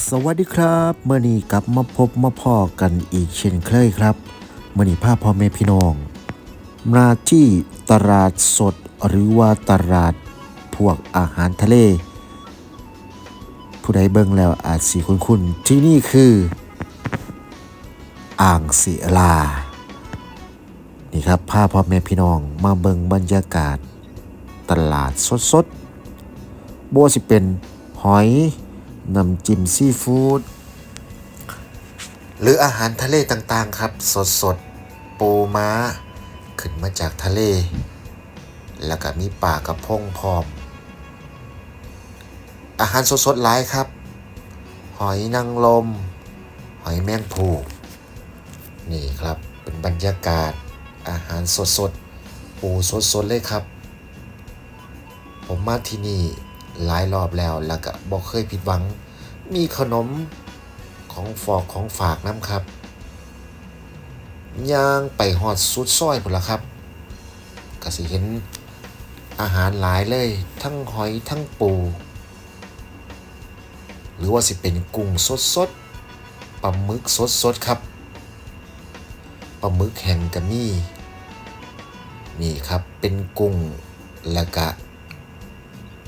สวัสดีครับเมื่อนี้กลับมาพบมาพอกันอีกเช่นเคยครับเมื่อนี้พาพ่อแม่พี่น้อง มาที่ตลาดสดหรือว่าตลาดพวกอาหารทะเล ผู้ใดเบิ่งแล้วอาจสีคุ้นๆที่นี่คือ อ่างศิลา นี่ครับพาพ่อแม่พี่น้องมาเบิ่งบรรยากาศ ตลาดสดๆบัวสิเป็นหอย น้ำจิ้มซีฟู้ดหรืออาหารทะเลต่างๆครับ สดๆปูม้า ขึ้นมาจากทะเล แล้วก็มีปลากระพงพร้อม อาหารสดๆหลายครับ หอยนางรมหอยแมงภูนี่ครับเป็นบรรยากาศอาหารสดๆปูสดๆเลยครับ ผมมาที่นี่ หลายรอบแล้วแล้วก็บอกเคยผิดหวัง มีขนมของฟอกของฝากน้ำครับย่างไปหอดสุดซอยพุ่นละครับก็สิเห็นอาหารหลายเลย ทั้งหอยทั้งปู หรือว่าสิเป็นกุ้งสดสดปลาหมึกสดสดครับปลาหมึกแห่งกะมี่นี่ครับเป็นกุ้งแล้วก็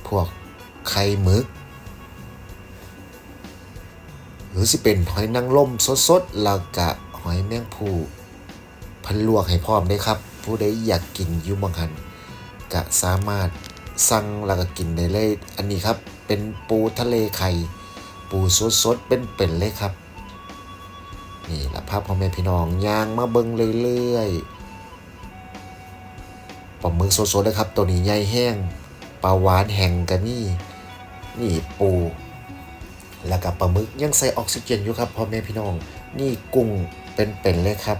พวก ไข่หมึก หรือสิเป็นหอยนางรมสดๆแล้วก็หอยแมงภูพันลวกให้พร้อมได้ครับ ผู้ใดอยากกินยูบางหันก็สามารถสั่งแล้วก็กินได้เลย อันนี้ครับเป็นปูทะเลไข่ปูสดๆเป็นเป็นๆเลยครับ นี่ละภาพพ่อแม่พี่น้องย่างมาเบิ่งเรื่อยๆปลาหมึกสดๆเลยครับ ตัวนี้ใหญ่แห้งปลาหวานแห่งกันนี่ นี่ปู แล้วก็ปลาหมึกยังใส่ออกซิเจนอยู่ครับพ่อแม่พี่น้อง นี่กุ้งเป็นๆเลยครับ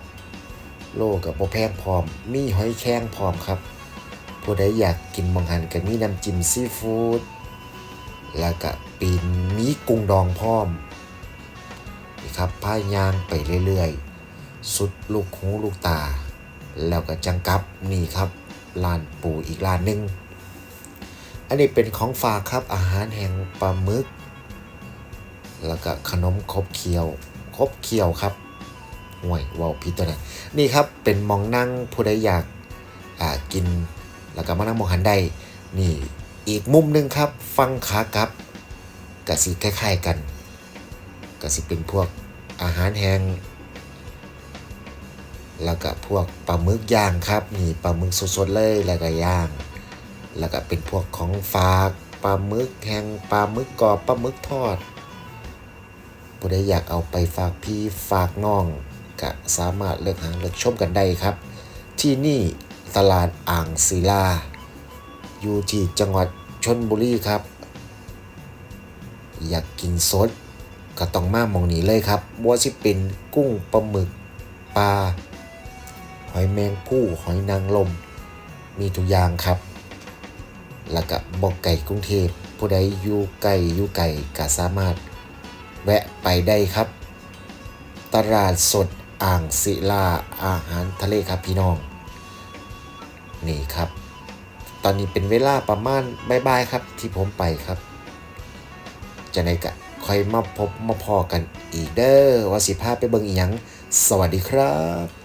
โลกับโบแพงพร้อม มีหอยแครงพร้อมครับ ผู้ใดอยากกินมังหันก็มีน้ำจิ้มซีฟู้ดแล้วก็ปีนมีกุ้งดองพร้อมนี่ครับพายยางไปเรื่อยๆ สุดลูกหูลูกตา แล้วก็จังกับนี่ครับร้านปูอีกร้านหนึ่ง อันนี้เป็นของฝากครับอาหารแห่งปลาหมึก แล้วก็ขนมครบเคี้ยวครบเคี้ยวครับห่วยเวาวพิตัวนั้นนี่ครับเป็นมองนั่งผู้ใดอยากอ่ากิน แล้วก็มานั่งมองหันได้นี่อีกมุมหนึงครับ ฟังขากับกะสิคล้ายๆกันกะสิเป็นพวกอาหารแห้งแล้วก็พวกปลาหมึกย่างครับนี่ปลาหมึกสดๆเลยแล้วก็ย่าง แล้วก็เป็นพวกของฝากปลาหมึกแห้งปลาหมึกกรอบปลาหมึกทอดผู้ใดอยากเอาไปฝากพี่ฝากน้องก็สามารถเลือกหาเลือกชมกันได้ครับ ที่นี่ตลาดอ่างศิลา อยู่ที่จังหวัดชนบุรีครับ อยากกินสดก็ต้องมามองนี้เลยครับบัวสิเป็นกุ้งปลาหมึกปลาหอยแมงผู้หอยนางรมมีทุกอย่างครับ แล้วก็บอกไก่กรุงเทพผู้ใดอยู่ไก่อยู่ไก่ก็สามารถแวะไปได้ครับ ตลาดสดอ่างศิลาอาหารทะเลครับพี่น้อง นี่ครับ ตอนนี้เป็นเวลาประมาณบ่ายๆครับที่ผมไปครับ จะในกะค่อยมาพบมาพอกันอีกเด้อว่าสิพาไปเบิ่งอีหยัง สวัสดีครับ